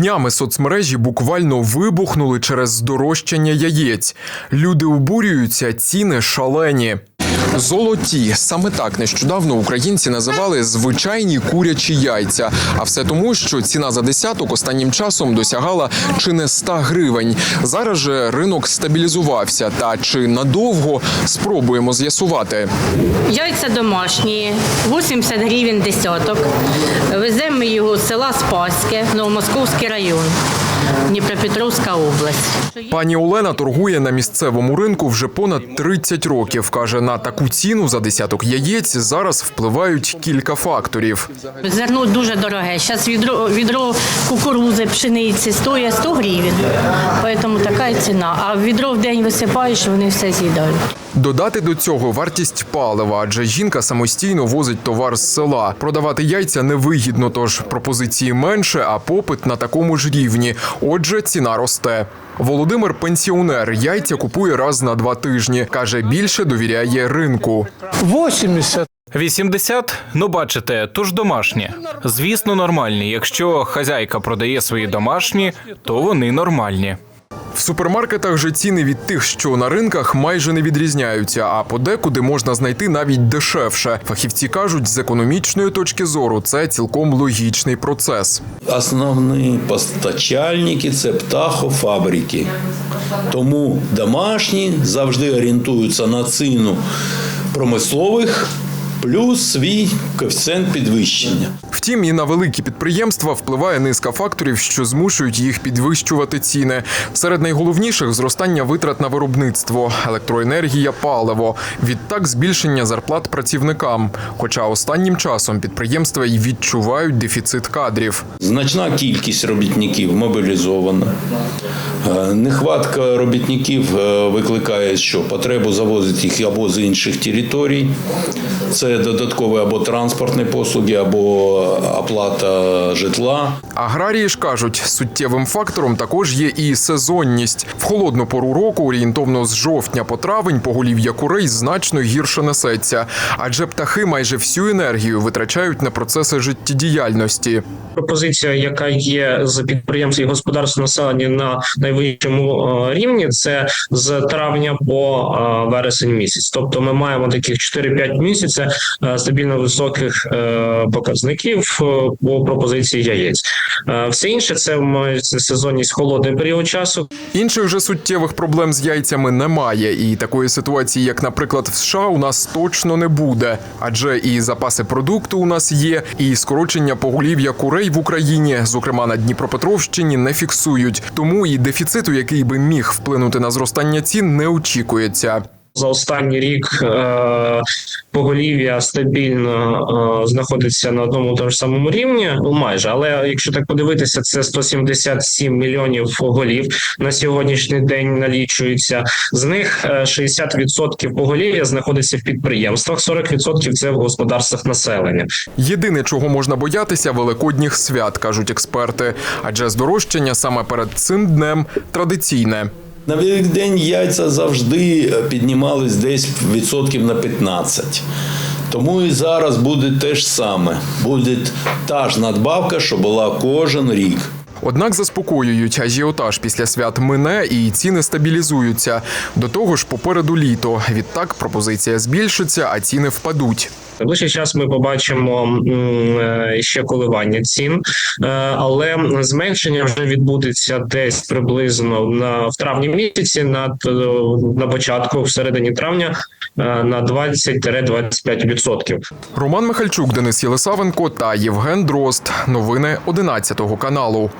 Днями соцмережі буквально вибухнули через здорожчання яєць. Люди обурюються, ціни шалені. Золоті саме так нещодавно українці називали звичайні курячі яйця. А все тому, що ціна за десяток останнім часом досягала чи не 100 гривень. Зараз же ринок стабілізувався. Та чи надовго спробуємо з'ясувати. Яйця домашні, 80 гривень десяток. Веземо його з села Спаське, Новомосковський район, Дніпропетровська область. Пані Олена торгує на місцевому ринку вже понад 30 років. каже, на таку ціну за десяток яєць зараз впливають кілька факторів. Зерно дуже дороге. Зараз відро, відро кукурузи, пшениці стоїть 100 гривень, тому така ціна. А відро в день висипаєш, вони все з'їдають. Додати до цього вартість палива, адже жінка самостійно возить товар з села. Продавати яйця невигідно, тож пропозиції менше, а попит на такому ж рівні. Отже, ціна росте. Володимир пенсіонер яйця купує раз на два тижні. каже, більше довіряє ринку. 80. 80? Ну бачите, то ж домашні. Звісно, нормальні. Якщо хазяйка продає свої домашні, то вони нормальні. В супермаркетах же ціни від тих, що на ринках, майже не відрізняються, а подекуди можна знайти навіть дешевше. Фахівці кажуть, з економічної точки зору це цілком логічний процес. Основні постачальники це птахофабрики. Тому домашні завжди орієнтуються на ціну промислових плюс свій коефіцієнт підвищення. Втім, і на великі підприємства впливає низка факторів, що змушують їх підвищувати ціни. Серед найголовніших зростання витрат на виробництво, електроенергія, паливо. Відтак збільшення зарплат працівникам. Хоча останнім часом підприємства й відчувають дефіцит кадрів. Значна кількість робітників мобілізована. Е, Нехватка робітників е, викликає що? Потребу завозити їх або з інших територій. Це додаткові або транспортні послуги, або оплата житла. Аграрії ж кажуть, суттєвим фактором також є і сезонність. В холодну пору року, орієнтовно з жовтня по травень, поголів'я курей значно гірше несеться, адже птахи майже всю енергію витрачають на процеси життєдіяльності. Пропозиція, яка є з підприємств і господарств населення на найвищому е, рівні, це з травня по е, вересень місяць. Тобто ми маємо таких 4-5 місяців е, стабільно високих показників по пропозиції яєць. Все інше це сезонність холодний період часу, Інших же суттєвих проблем з яйцями немає, і такої ситуації, як, наприклад, в США, у нас точно не буде. Адже і запаси продукту у нас є, і скорочення поголів'я курей в Україні, зокрема на Дніпропетровщині, не фіксують. Тому і дефіциту, який би міг вплинути на зростання цін, не очікується. За останній рік е, поголів'я стабільно е, знаходиться на одному тому ж самому рівні, ну майже. Але якщо так подивитися, це 177 мільйонів голів на сьогоднішній день налічується. З них е, 60% поголів'я знаходиться в підприємствах, 40% це в господарствах населення. Єдине, чого можна боятися, великодніх свят, кажуть експерти. Адже здорожчання саме перед цим днем традиційне. На Великдень яйця завжди піднімались десь відсотків на 15. Тому і зараз буде те ж саме. Буде та ж надбавка, що була кожен рік. Однак заспокоюють, ажіотаж після свят мине і ціни стабілізуються. До того ж, попереду літо. Відтак пропозиція збільшиться, а ціни впадуть. Найближчий час ми побачимо е, ще коливання цін, е, але зменшення вже відбудеться десь приблизно на в травні місяці, над е, на початку, в середині травня, на 20-25%. Роман Михальчук, Денис Єлисавенко та Євген Дрозд. Новини 11 каналу.